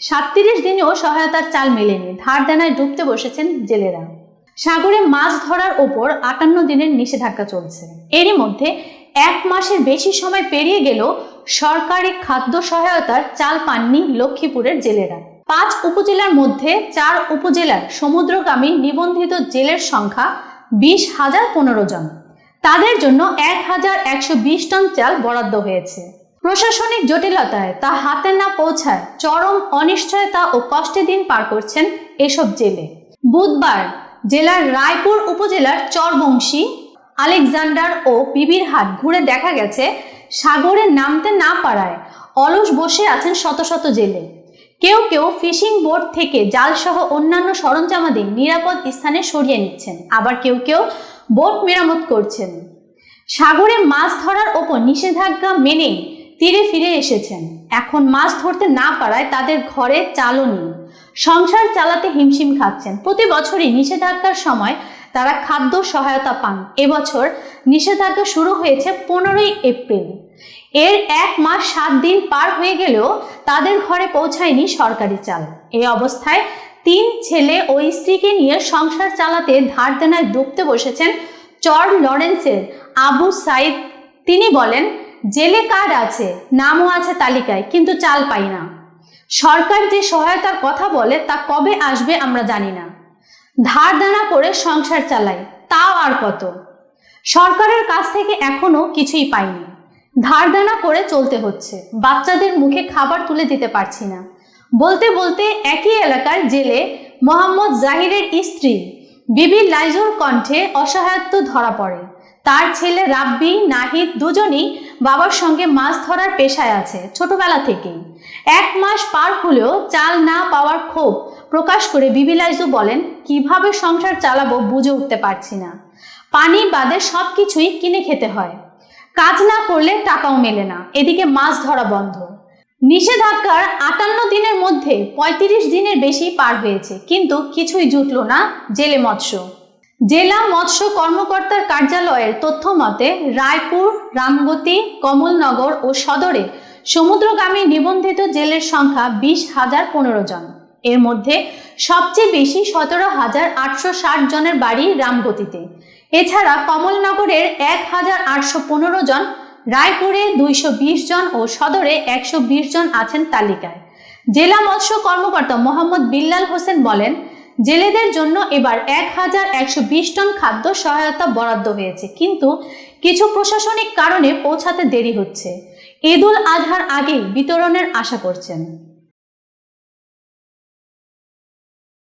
সাতত্রিশ দিনেও সহায়তার চাল মেলেনি। ধার দেনায় ডুবতে বসেছেন জেলেরা। সাগরে মাছ ধরার ওপর আটান্ন দিনের নিষেধাজ্ঞা চলছে। এরই মধ্যে এক মাসের বেশি সময় পেরিয়ে গেলেও সরকারি খাদ্য সহায়তার চাল পাননি লক্ষ্মীপুরের জেলেরা। পাঁচ উপজেলার মধ্যে চার উপজেলার সমুদ্রগামী নিবন্ধিত জেলের সংখ্যা বিশ হাজার পনেরো জন। তাদের জন্য এক হাজার একশো বিশ টন চাল বরাদ্দ হয়েছে। প্রশাসনিক জটিলতায় তা হাতে না পৌঁছায় চরম অনিশ্চয়তা ও কষ্টে দিন পার করছেন এসব জেলে। বুধবার জেলার রায়পুর উপজেলার চরবংশী আলেকজান্ডার ও বিবির হাট ঘুরে দেখা গেছে, সাগরে নামতে না পারায় অলস বসে আছেন শত শত জেলে। কেউ কেউ ফিশিং বোট থেকে জালসহ অন্যান্য সরঞ্জামাদি নিরাপদ স্থানে সরিয়ে নিচ্ছেন, আবার কেউ কেউ বোট মেরামত করছেন। সাগরে মাছ ধরার ওপর নিষেধাজ্ঞা মেনেই তীরে ফিরে এসেছেন। এখন মাছ ধরতে না পারায় তাদের ঘরে চালও নেই। সংসার চালাতে হিমশিম খাচ্ছেন। প্রতি বছরই নিষেধাজ্ঞার সময় তারা খাদ্য সহায়তা পান। এবছর নিষেধাজ্ঞা শুরু হয়েছে পনেরোই এপ্রিল। এর এক মাস সাত দিন পার হয়ে গেলেও তাদের ঘরে পৌঁছায়নি সরকারি চাল। এই অবস্থায় তিন ছেলে ও স্ত্রীকে নিয়ে সংসার চালাতে ধার দেনায় ডুবতে বসেছেন চর লরেন্সের আবু সাইদ। তিনি বলেন জেলে কার্ড আছে, নামও আছে তালিকায়, কিন্তু চাল পাই না। সরকার যে সহায়তার কথা বলে, তা কবে আসবে আমরা জানি না। ধার দানা করে সংসার চালাই, তাও আর কত। সরকারের কাছ থেকে এখনও কিছুই পাইনি। ধার দেনা করে চলতে হচ্ছে, বাচ্চাদের মুখে খাবার তুলে দিতে পারছি না। বলতে বলতে একই এলাকার জেলে মোহাম্মদ জাহিরের স্ত্রী বিবি লাইজুর কণ্ঠে অসহায়ত্ব ধরা পড়ে। তার ছেলে রাব্বি, নাহিদ দুজনেই বাবার সঙ্গে মাছ ধরার পেশায় আছে, ছোটবেলা থেকেই। এক মাস পার হলেও চাল না পাওয়ার ক্ষোভ প্রকাশ করে বিবিলাইজু বলেন, কীভাবে সংসার চালাবো বুঝে উঠতে পারছি না। পানি বাদে সব কিছুই কিনে খেতে হয়। কাজ না করলে টাকাও মেলে না, এদিকে মাছ ধরা বন্ধ। নিষেধাজ্ঞার আটান্ন দিনের মধ্যে ৩৫ দিনের বেশি পার হয়েছে, কিন্তু কিছুই জুটল না জেলে মৎস্য। জেলা মৎস্য কর্মকর্তার কার্যালয়ের তথ্য মতে, রায়পুর, রামগতি, কমলনগর ও সদরে সমুদ্রগামী নিবন্ধিত জেলের সংখ্যা বিশ হাজার পনেরো জন। এর মধ্যে সবচেয়ে বেশি সতেরো হাজার আটশো ষাট জনের বাড়ি রামগতিতে। এছাড়া কমলনগরের এক হাজার আটশো পনেরো জন, রায়পুরে দুইশো বিশ জন ও সদরে একশো বিশ জন আছেন তালিকায়। জেলা মৎস্য কর্মকর্তা মোহাম্মদ বিল্লাল হোসেন বলেন জেলেদের জন্য এবার এক হাজার একশো বিশ টন খাদ্য সহায়তা বরাদ্দ হয়েছে। কিন্তু কিছু প্রশাসনিক কারণে পৌঁছাতে দেরি হচ্ছে। ঈদুল আজহার আগেই বিতরণের আশা করছেন।